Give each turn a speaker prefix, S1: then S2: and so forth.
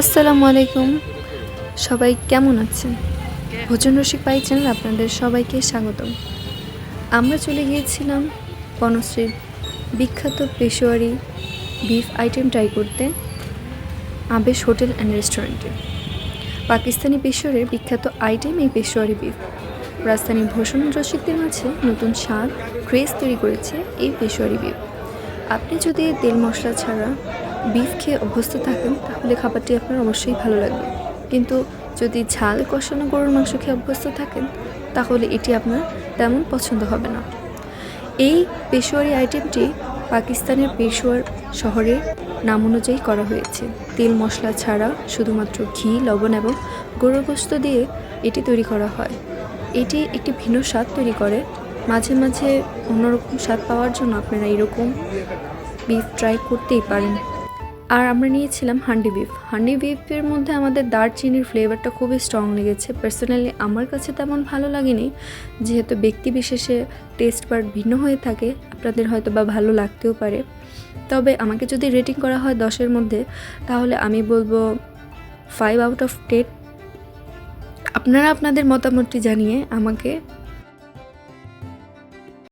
S1: আসসালামু আলাইকুম। সবাই কেমন আছেন? ভোজন রসিক পাই চ্যানেল আপনাদের সবাইকে স্বাগতম। আমরা চলে গিয়েছিলাম বনশ্রীর বিখ্যাত পেশোয়ারি বিফ আইটেম ট্রাই করতে, আবেশ হোটেল অ্যান্ড রেস্টুরেন্টে। পাকিস্তানি পেশোয়ারের বিখ্যাত আইটেম এই পেশোয়ারি বিফ। রাজধানীর ভোজন রসিকদের মাঝে নতুন স্বাদ ক্রেজ তৈরি করেছে এই পেশোয়ারি বিফ। আপনি যদি তেল মশলা ছাড়া বিফ খেয়ে অভ্যস্ত থাকেন, তাহলে খাবারটি আপনার অবশ্যই ভালো লাগবে। কিন্তু যদি ঝাল কষানো গরুর মাংস খেয়ে অভ্যস্ত থাকেন, তাহলে এটি আপনার তেমন পছন্দ হবে না। এই পেশোয়ারি আইটেমটি পাকিস্তানের পেশোয়ার শহরের নাম অনুযায়ী করা হয়েছে। তেল মশলা ছাড়া শুধুমাত্র ঘি, লবণ এবং গরুর গোস্ত দিয়ে এটি তৈরি করা হয়। এটি একটি ভিন্ন স্বাদ তৈরি করে। মাঝে মাঝে অন্যরকম স্বাদ পাওয়ার জন্য আপনারা এরকম বিফ ট্রাই করতেই পারেন। আর আমরা নিয়েছিলাম হান্ডি বিফ। হান্ডি বিফের মধ্যে আমাদের দারচিনির ফ্লেভারটা খুবই স্ট্রং লেগেছে। পার্সোনালি আমার কাছে তেমন ভালো লাগেনি। যেহেতু ব্যক্তি বিশেষে টেস্ট বার্ড ভিন্ন হয়ে থাকে, আপনাদের হয়তো বা ভালো লাগতেও পারে। তবে আমাকে যদি রেটিং করা হয় দশের মধ্যে, তাহলে আমি বলব ফাইভ আউট অফ টেন আপনারা আপনাদের মতামতটি জানিয়ে আমাকে